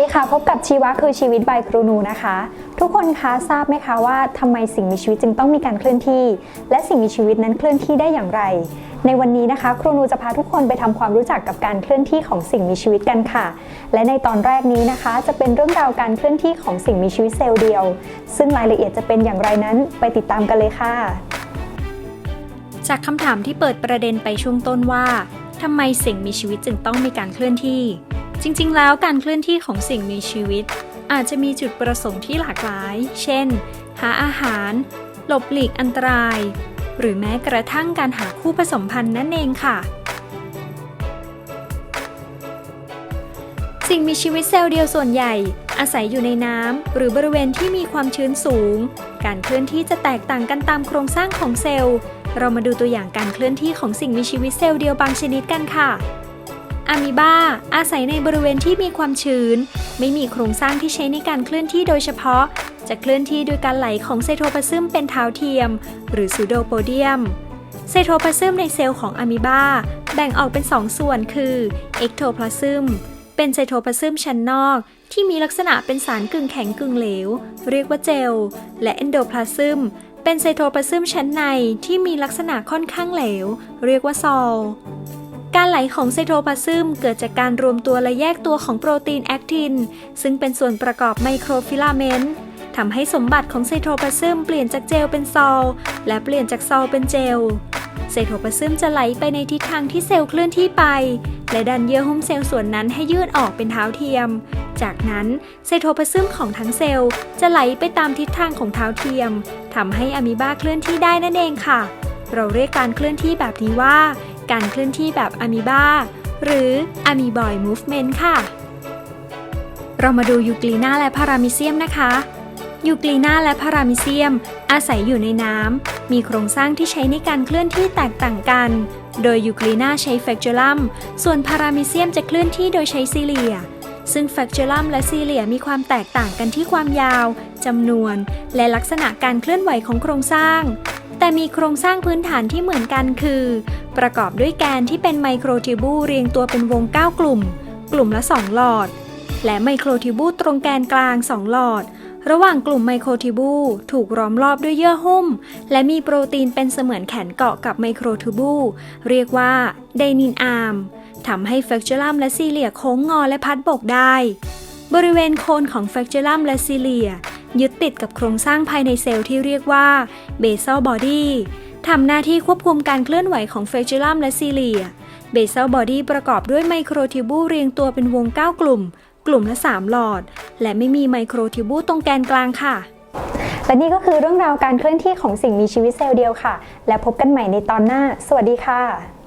ดีค่ะ พบกับชีวะคือชีวิตบายครูนูนะคะ ทุกคนคะทราบไหมคะว่าทำไมสิ่งมีชีวิตจึงต้องมีการเคลื่อนที่ และสิ่งมีชีวิตนั้นเคลื่อนที่ได้อย่างไร ในวันนี้นะคะ ครูนูจะพาทุกคนไปทำความรู้จักกับการเคลื่อนที่ของสิ่งมีชีวิตกันค่ะ และในตอนแรกนี้นะคะ จะเป็นเรื่องราวการเคลื่อนที่ของสิ่งมีชีวิตเซลล์เดียว ซึ่งรายละเอียดจะเป็นอย่างไรนั้น ไปติดตามกันเลยค่ะ จากคำถามที่เปิดประเด็นไปช่วงต้นว่าทำไมสิ่งมีชีวิตจึงต้องมีการเคลื่อนที่ จริงๆ แล้วการเคลื่อนที่ของสิ่งมีชีวิต อาจจะมีจุดประสงค์ที่หลากหลาย เช่น หาอาหาร หลบหลีกอันตราย หรือแม้กระทั่งการหาคู่ผสมพันธุ์นั่นเองค่ะ สิ่งมีชีวิตเซลล์เดียวส่วนใหญ่ อาศัยอยู่ในน้ำหรือบริเวณที่มีความชื้นสูง การเคลื่อนที่จะแตกต่างกันตามโครงสร้างของเซลล์ เรามาดูตัวอย่างการเคลื่อนที่ของสิ่งมีชีวิตเซลล์เดียวบางชนิดกันค่ะ อะมีบาอาศัยในบริเวณที่มีความชื้น ไม่มีโครงสร้างที่ใช้ในการเคลื่อนที่โดยเฉพาะ จะเคลื่อนที่โดยการไหลของไซโทพลาซึมเป็นเท้าเทียม หรือซูโดโปเดียมไซโทพลาซึมในเซลล์ของอะมีบาแบ่งออกเป็น2ส่วนคือเอ็กโทพลาซึมเป็นไซโทพลาซึมชั้นนอก ที่มีลักษณะเป็นสารกึ่งแข็งกึ่งเหลว เรียกว่าเจล และเอนโดพลาซึมเป็นไซโทพลาซึมชั้นในที่มีลักษณะค่อนข้างเหลว เรียกว่าซอล การไหลของไซโทพลาซึมเกิดจากการรวมตัวและแยกตัวของโปรตีนแอคทิน ซึ่งเป็นส่วนประกอบไมโครฟิลาเมนต์ทำให้สมบัติของไซโทพลาซึมเปลี่ยนจากเจลเป็นซอลและเปลี่ยนจากซอลเป็นเจลไซโทพลาซึมจะไหลไปในทิศทางที่เซลล์เคลื่อนที่ไป และดันเยื่อหุ้มเซลล์ส่วนนั้นให้ยืดออกเป็นเท้าเทียม จากนั้นไซโทพลาซึมของทั้งเซลล์จะไหลไปตามทิศทางของเท้าเทียมทำให้อะมีบาเคลื่อนที่ได้นั่นเองค่ะ เราเรียกการเคลื่อนที่แบบนี้ว่า การเคลื่อนที่แบบอะมีบาหรืออะมีบอยมูฟเมนต์ค่ะ เรามาดูยูกลีนาและพารามิเซียมนะคะยูกลีนาและพารามิเซียม อาศัยอยู่ในน้ำ มีโครงสร้างที่ใช้ในการเคลื่อนที่แตกต่างกัน โดยยูกลีนาใช้แฟกจูลัม ส่วนพารามิเซียมจะเคลื่อนที่โดยใช้ซีเลีย ซึ่งแฟกจูลัมและซีเลียมีความแตกต่างกันที่ความยาว จำนวน และลักษณะการเคลื่อนไหวของโครงสร้าง แต่มีโครงสร้างพื้นฐานที่เหมือนกันคือ ประกอบด้วยแกนที่เป็นไมโครทิบูเรียงตัวเป็นวง 9 กลุ่ม กลุ่มละ 2 หลอด และไมโครทิบูตรงแกนกลาง 2 หลอด ระหว่างกลุ่มไมโครทิบูถูกล้อมรอบด้วยเยื่อหุ้ม และมีโปรตีนเป็นเสมือนแขนเกาะกับไมโครทิบูเรียกว่าไดนินอาร์มทำให้แฟกจูลัมและซีเลียโค้งงอและพัดบกได้ บริเวณโคนของแฟกจูลัมและซีเลีย ยึดติดกับโครงสร้างภายในเซลล์ที่เรียกว่าเบซ a ลบอดี้ทำหน้าที่ควบคุมการเคลื่อนไหวของแฟกจูลัมและซีเลียเบซ a ลบอดี้ประกอบด้วยไมโครทิวบูเรียงตัวเป็นวง 9 กลุ่ม กลุ่มละ 3 หลอด และไม่มีไมโครทิวบูตรงแกนกลางค่ะ และนี่ก็คือเรื่องราวการเคลื่อนที่ของสิ่งมีชีวิตเซลล์เดียวค่ะ และพบกันใหม่ในตอนหน้า สวัสดีค่ะ